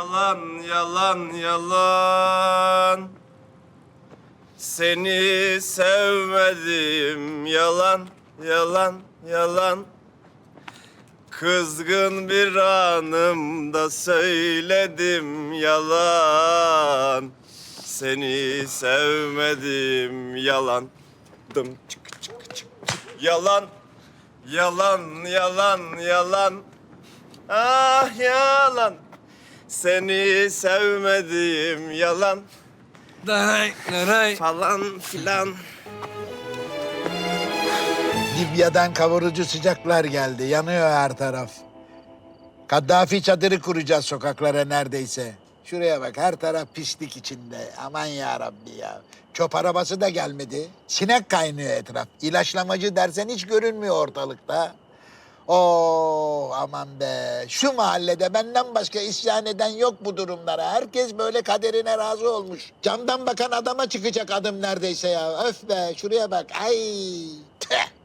yalan, yalan, yalan. Seni sevmedim, yalan, yalan, yalan. Kızgın bir anımda söyledim yalan. Seni sevmedim, yalan. Dım çık çık çık. Yalan, yalan, yalan, yalan. Ah yalan. Seni sevmedim yalan Daray, daray. falan filan. Libya'dan kavurucu sıcaklar geldi. Yanıyor her taraf. Kaddafi çadırı kuracağız sokaklara neredeyse. Şuraya bak her taraf pislik içinde. Aman ya Rabbi ya. Çöp arabası da gelmedi. Sinek kaynıyor etraf. İlaçlamacı dersen hiç görünmüyor ortalıkta. Oo aman be. Şu mahallede benden başka isyan eden yok bu durumlara. Herkes böyle kaderine razı olmuş. Camdan bakan adama çıkacak adım neredeyse ya. Öf be şuraya bak. Ay. Tüh.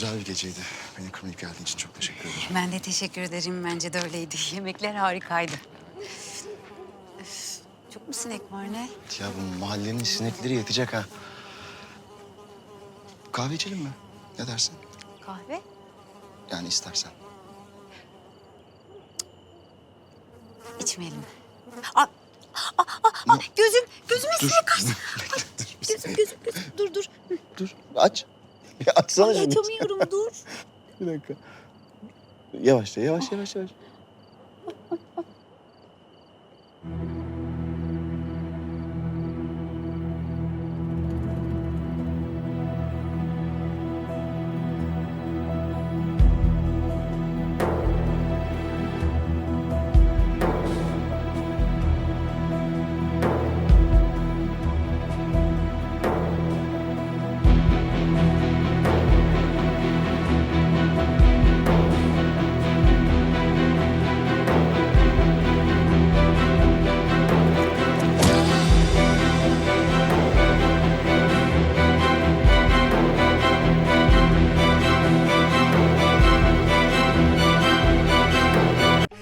Güzel bir geceydi. Beni kırmayıp geldiğin için çok teşekkür ederim. Ben de teşekkür ederim. Bence de öyleydi. Yemekler harikaydı. Çok mu sinek var ne? Ya bu mahallenin sinekleri yetecek ha. Kahve içelim mi? Ne dersin? Kahve? Yani istersen. İçmeyelim. Aa, aa, aa, aa, gözüm, gözüme sinek kaçtı. Ay, gözüm, gözüm, gözüm. Dur, dur. Dur aç. Ya açsana Ay, şunu. açamıyorum, dur. Bir dakika. Yavaşça yavaş yavaş yavaş.